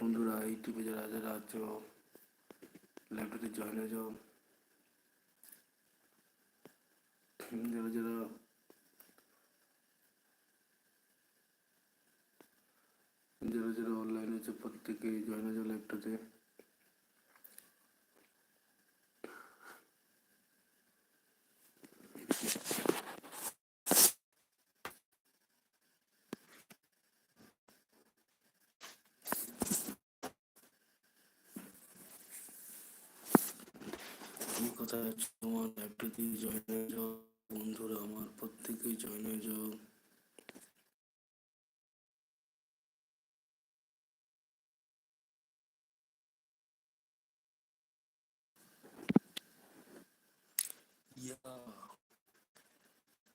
বন্ধুরা ইউটিউবে যারা যারা আছো লাইভটাতে জয়েন হয়ে যাও। যারা যারা যারা যারা অনলাইনে আছে প্রত্যেকে জয়েন হয়ে যাও লাইভটাতে আমি তোমার হয়ে যাও বন্ধুরা আমার প্রত্যেকেই জয়েন যাও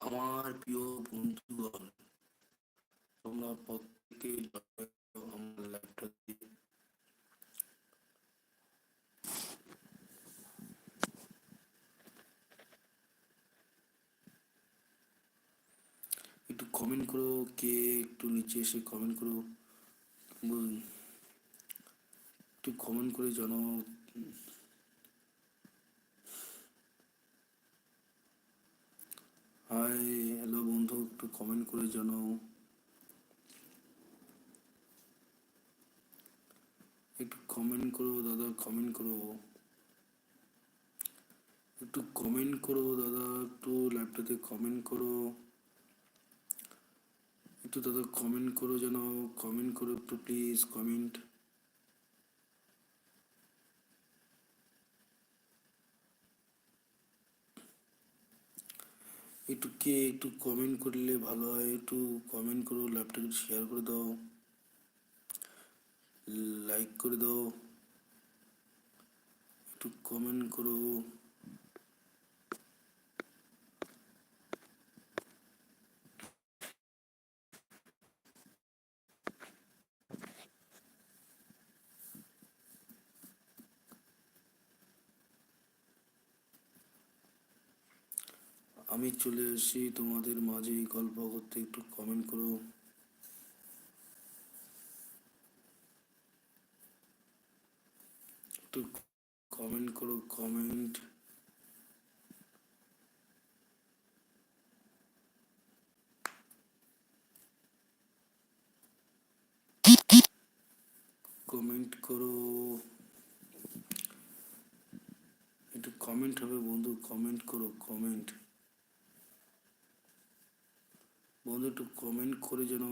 আমার প্রিয় বন্ধুগণ তোমরা প্রত্যেকে join হয়ে যাও আমার লাইভটাতে একটু কমেন্ট করো, কে একটু নিচে এসে কমেন্ট করো। একটু কমেন্ট করে জানাও। হাই হ্যালো বন্ধু, একটু কমেন্ট করে জানাও। একটু কমেন্ট করো, দাদা কমেন্ট করো। একটু কমেন্ট করো, দাদা, একটু ল্যাপটপে কমেন্ট করো। একটু দাদা কমেন্ট করো যেন কমেন্ট করো একটু প্লিজ কমেন্ট একটু কে একটু কমেন্ট করলে ভালো হয়, একটু কমেন্ট করো ল্যাপটপ শেয়ার করে দাও লাইক করে দাও, একটু কমেন্ট করো। আমি চলে এসেছি তোমাদের মাঝে গল্প করতে, একটু কমেন্ট করো। একটু কমেন্ট করো কমেন্ট কমেন্ট করো। একটু কমেন্ট হবে বন্ধু কমেন্ট করো কমেন্ট বন্ধু, একটু কমেন্ট করে যেন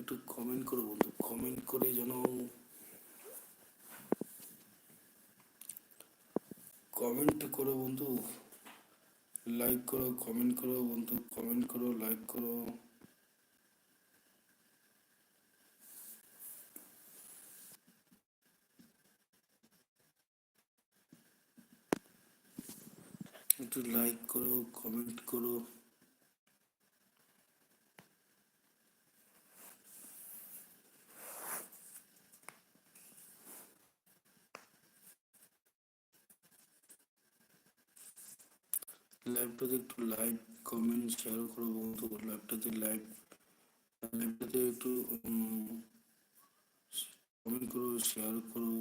একটু কমেন্ট করো বন্ধু কমেন্ট করে যেন কমেন্ট করো বন্ধু লাইক করো কমেন্ট করো বন্ধু কমেন্ট করো লাইক করো। একটু লাইক করো কমেন্ট করো। লাইভটাতে একটু লাইক কমেন্ট শেয়ার করো বন্ধু। লাইভটাতে লাইভ লাইভটাতে একটু কমেন্ট করো শেয়ার করো।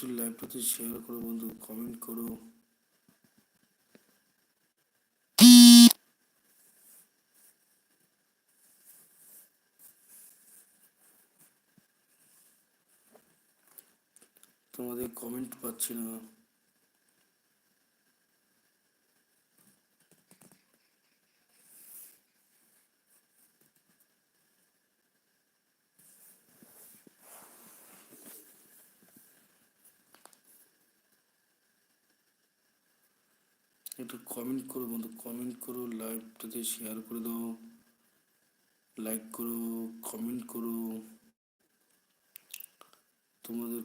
একটু লাইভটাতে শেয়ার করো বন্ধু কমেন্ট করো। তোমাদের কমেন্ট পাচ্ছি না। একটু কমেন্ট করো বন্ধু কমেন্ট করো লাইভটাতে শেয়ার করে দাও লাইক করো কমেন্ট করো। তোমাদের